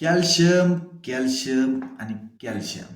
Calcium calcium आणि calcium.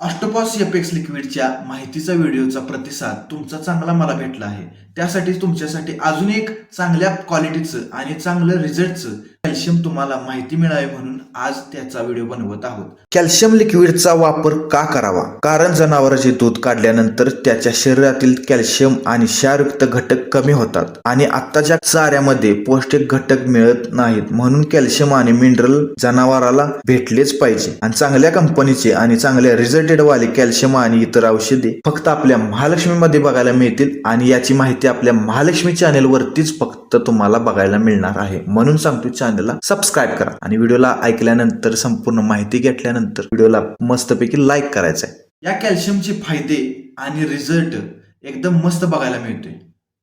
ऑस्टोपॉस apex लिक्विडच्या माहितीचा व्हिडिओचा प्रतिसाद तुमचा चांगला मला भेटला आहे. त्यासाठी तुमच्यासाठी अजून एक चांगल्या क्वालिटीचं आणि चांगलं रिझल्टचं कॅल्शियम तुम्हाला माहिती मिळावी म्हणून आज त्याचा व्हिडिओ बनवत आहोत. कॅल्शियम लिक्विडचा वापर का करावा? कारण जनावरांचे दूध काढल्यानंतर त्याच्या शरीरातील कॅल्शियम आणि क्षारयुक्त घटक कमी होतात आणि आत्ताच्या चाऱ्यामध्ये पौष्टिक घटक मिळत नाहीत म्हणून कॅल्शियम आणि मिनरल जनावराला भेटलेच पाहिजे. आणि चांगल्या कंपनीचे आणि चांगल्या रिझल्टेड वाले कॅल्शियम आणि इतर औषधे फक्त आपल्या महालक्ष्मीमध्ये बघायला मिळतील आणि याची माहिती आपल्या महालक्ष्मी चॅनेल वरतीच तर तुम्हाला बघायला मिळणार आहे. म्हणून सांगतो चॅनलला सबस्क्राईब करा. आणि व्हिडिओला ऐकल्यानंतर संपूर्ण माहिती घेतल्यानंतर व्हिडिओला मस्तपैकी लाईक करायचं आहे या कॅल्शियमचे फायदे आणि रिझल्ट एकदम मस्त बघायला मिळतोय.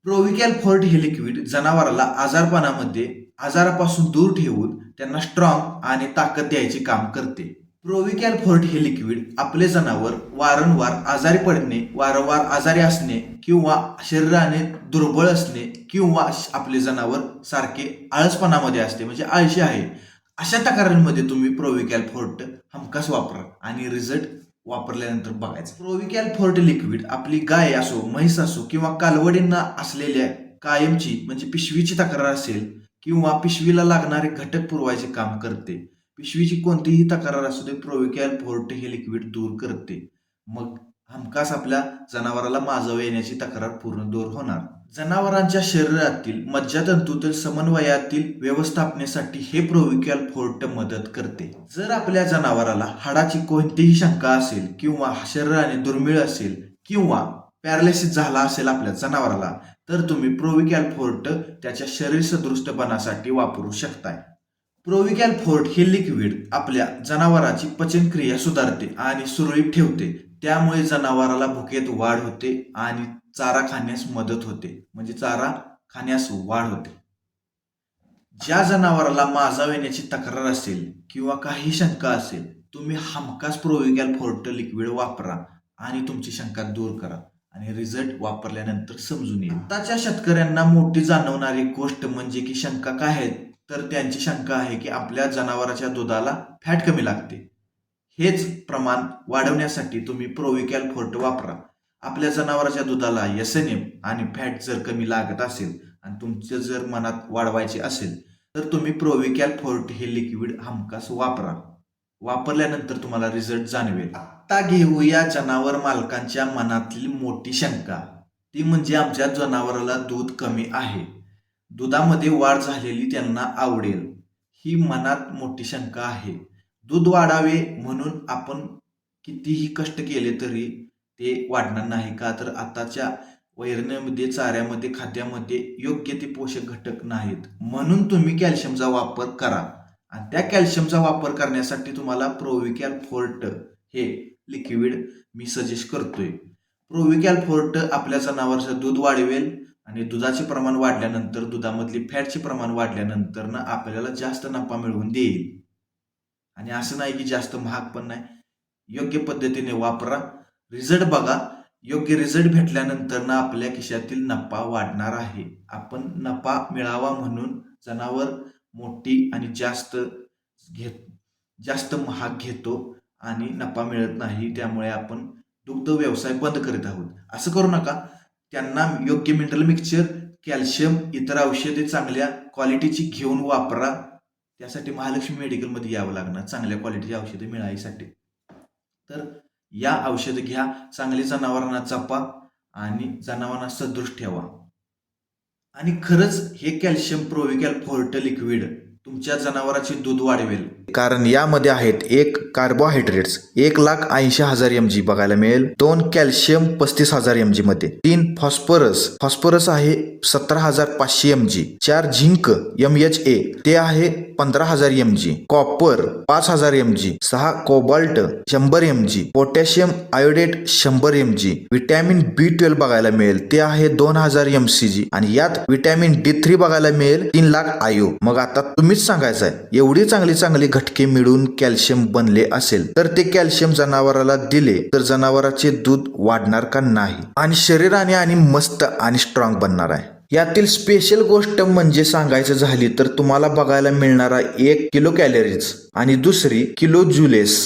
प्रोविकॅल फोर्ट हे लिक्विड जनावराला आजारपणामध्ये आजारापासून दूर ठेवून त्यांना स्ट्रॉंग आणि ताकद द्यायचे काम करते. प्रोविकॅल फोर्ट हे लिक्विड आपले जनावर वारंवार आजारी पडणे वारंवार आजारी असणे किंवा शरीराने दुर्बळ असणे किंवा आपले जनावर सारखे आळसपणामध्ये असते म्हणजे आळशी आहे. अशा तक्रारींमध्ये तुम्ही प्रोविकॅल फोर्ट हमखास वापरा आणि रिझल्ट वापरल्यानंतर बघायचं. प्रोविकॅल फोर्ट लिक्विड आपली गाय असो म्हैस असो किंवा कालवडींना असलेल्या कायमची म्हणजे पिशवीची तक्रार असेल किंवा पिशवीला लागणारे घटक पुरवायचे काम करते पिशवीची कोणतीही तक्रार असू दे प्रोविकॅल फोर्ट हे लिक्विड दूर करते. मग हमखास आपल्या जनावराला माजव येण्याची तक्रार पूर्ण दूर होणार. जनावरांच्या शरीरातील मज्जातंतूतील समन्वयातील व्यवस्थापनेसाठी हे प्रोविकॅल फोर्ट मदत करते. जर आपल्या जनावराला हाडाची कोणतीही शंका असेल किंवा शरीराने दुर्मिळ असेल किंवा पॅरालिसिस झाला असेल आपल्या जनावराला तर तुम्ही प्रोविकॅल फोर्ट त्याच्या शरीर सदृष्टपणासाठी वापरू शकताय. प्रोविकॅल फोर्ट हे लिक्विड आपल्या जनावराची पचनक्रिया सुधारते आणि सुरळीत ठेवते. त्यामुळे जनावराला भुकेत वाढ होते आणि चारा खाण्यास मदत होते. म्हणजे चारा खाण्यास वाढ होते. ज्या जनावराला माजाव येण्याची तक्रार असेल किंवा काही शंका असेल तुम्ही हमखास प्रोविकॅल फोर्ट लिक्विड वापरा आणि तुमची शंका दूर करा आणि रिझल्ट वापरल्यानंतर समजून येईल. आताच्या शेतकऱ्यांना मोठी जाणवणारी गोष्ट म्हणजे की शंका काय आहेत? तर त्यांची शंका आहे की आपल्या जनावराच्या दुधाला फॅट कमी लागते. हेच प्रमाण वाढवण्यासाठी तुम्ही प्रोविकॅल फोर्ट वापरा. आपल्या जनावराच्या दुधाला एस एन एम आणि फॅट जर कमी लागत असेल आणि तुमचं जर मनात वाढवायचे असेल तर तुम्ही प्रोविकॅल फोर्ट हे लिक्विड हमखास वापरा. वापरल्यानंतर तुम्हाला रिझल्ट जाणवेल. आता घेऊया जनावर मालकांच्या मनातील मोठी शंका. ती म्हणजे आमच्या जनावराला दूध कमी आहे. दुधामध्ये वाढ झालेली त्यांना आवडेल. ही मनात मोठी शंका आहे. दूध वाढावे म्हणून आपण कितीही कष्ट केले तरी ते वाढणार नाही का? तर आताच्या वैरण्यामध्ये चाऱ्यामध्ये खाद्यामध्ये योग्य ते पोषक घटक नाहीत. म्हणून तुम्ही कॅल्शियमचा वापर करा. आणि त्या कॅल्शियमचा वापर करण्यासाठी तुम्हाला प्रोविकॅल फोर्ट हे लिक्विड मी सजेस्ट करतोय. प्रोविकॅल फोर्ट आपल्या जनावरचं दूध वाढवेल. आणि दुधाचे प्रमाण वाढल्यानंतर दुधामधली फॅटचे प्रमाण वाढल्यानंतर ना आपल्याला जास्त नफा मिळवून देईल. आणि असं नाही की जास्त महाग पण नाही. योग्य पद्धतीने वापरा. रिझल्ट बघा. योग्य रिझल्ट भेटल्यानंतर ना आपल्या खिशातील नफा वाढणार आहे. आपण नफा मिळावा म्हणून जनावर मोठी आणि जास्त घेत जास्त महाग घेतो आणि नफा मिळत नाही त्यामुळे आपण दुग्ध व्यवसाय बंद करीत आहोत. असं करू नका. त्यांना योग्य मिनरल मिक्सचर कॅल्शियम इतर औषधे चांगल्या क्वालिटीची घेऊन वापरा. त्यासाठी महालक्ष्मी मेडिकलमध्ये यावं लागणार चांगल्या क्वालिटीची औषधे मिळायसाठी. तर या औषधं घ्या चांगली जनावरांना जपा आणि जनावरांना सदृश ठेवा. आणि खरंच हे कॅल्शियम प्रोविकॅल फोर्ट लिक्विड तुमच्या जनावराचे दूध वाढवेल. कारण यामध्ये आहेत एक कार्बोहायड्रेट्स एक लाख ऐंशी हजार एम जी बघायला मिळेल. दोन कॅल्शियम पस्तीस हजार एम जी मध्ये. तीन फॉस्फरस. फॉस्फरस आहे सतरा हजार पाचशे एम जी चार झिंक एम एच ए ते आहे पंधरा हजार एम जी कॉपर पाच हजार एम जी सहा कोबाल्ट शंभर एम जी पोटॅशियम आयोडेट शंभर M G vitamin B twelve बघायला मिळेल. ते आहे दोन हजार एम सी जी आणि यात व्हिटॅमिन डी थ्री बघायला मिळेल. तीन लाख आयु. मग आता तुम्हीच सांगायचं आहे एवढी चांगली चांगली घटके मिळून कॅल्शियम बनले असेल तर ते कॅल्शियम जनावराला दिले तर जनावराचे दूध वाढणार का नाही? आणि शरीराने आणि मस्त आणि स्ट्रॉंग बनणार आहे. यातील स्पेशल गोष्ट म्हणजे सांगायचं झाली तर तुम्हाला बघायला मिळणारा एक किलो कॅलरीज आणि दुसरी किलो जुलेस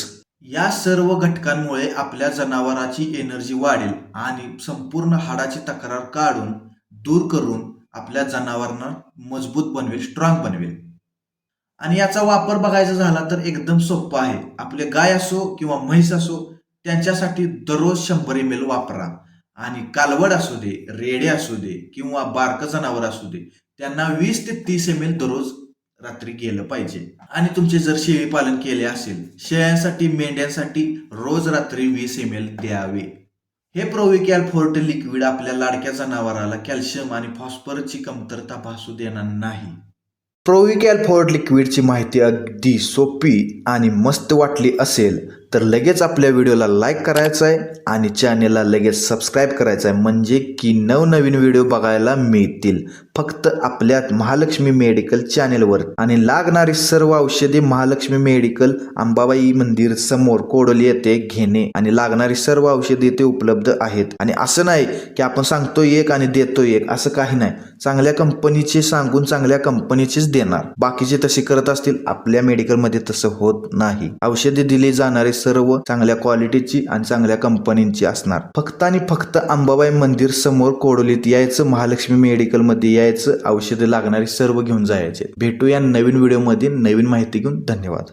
या सर्व घटकांमुळे आपल्या जनावराची एनर्जी वाढेल आणि संपूर्ण हाडाची तक्रार काढून दूर करून आपल्या जनावरांना मजबूत बनवेल स्ट्रॉंग बनवेल. आणि याचा वापर बघायचा झाला तर एकदम सोपा आहे. आपले गाय असो किंवा म्हैस असो त्यांच्यासाठी दररोज शंभर एम एल वापरा. आणि कालवड असू दे रेडे असू दे किंवा बारकं जनावर असू दे त्यांना वीस ते तीस एम एल दररोज रात्री गेलं पाहिजे. आणि तुमचे जर शेळी पालन केले असेल शेळ्यांसाठी मेंढ्यांसाठी रोज रात्री वीस एम एल द्यावे. हे प्रोविकॅल फोर्ट लिक्विड आपल्या लाडक्या जनावराला कॅल्शियम आणि फॉस्फरसची कमतरता भासू देणार नाही. प्रोविकॅल फोर्ट लिक्विडची माहिती अगदी सोपी आणि मस्त वाटली असेल. तर लगेच आपल्या व्हिडिओला लाईक करायचं आहे आणि चॅनेलला लगेच सबस्क्राईब करायचं आहे म्हणजे की नवनवीन व्हिडिओ बघायला मिळतील. फक्त आपल्या महालक्ष्मी मेडिकल चॅनेलवर आणि लागणारी सर्व औषधे महालक्ष्मी मेडिकल अंबाबाई मंदिर समोर कोडोली येथे घेणे. आणि लागणारी सर्व औषधे येथे उपलब्ध आहेत. आणि असं नाही की आपण सांगतो एक आणि देतो एक. असं काही नाही. चांगल्या कंपनीचे सांगून चांगल्या कंपनीचेच देणार. बाकीचे तसे करत असतील आपल्या मेडिकलमध्ये तसं होत नाही. औषधे दिली जाणारे सर्व चांगल्या क्वालिटीची आणि चांगल्या कंपनीची असणार. फक्त आणि फक्त अंबाबाई मंदिर समोर कोडोलीत यायचं महालक्ष्मी मेडिकलमध्ये यायचं औषधे लागणारी सर्व घेऊन जायचे. भेटूया नवीन व्हिडिओमध्ये नवीन माहिती घेऊन धन्यवाद.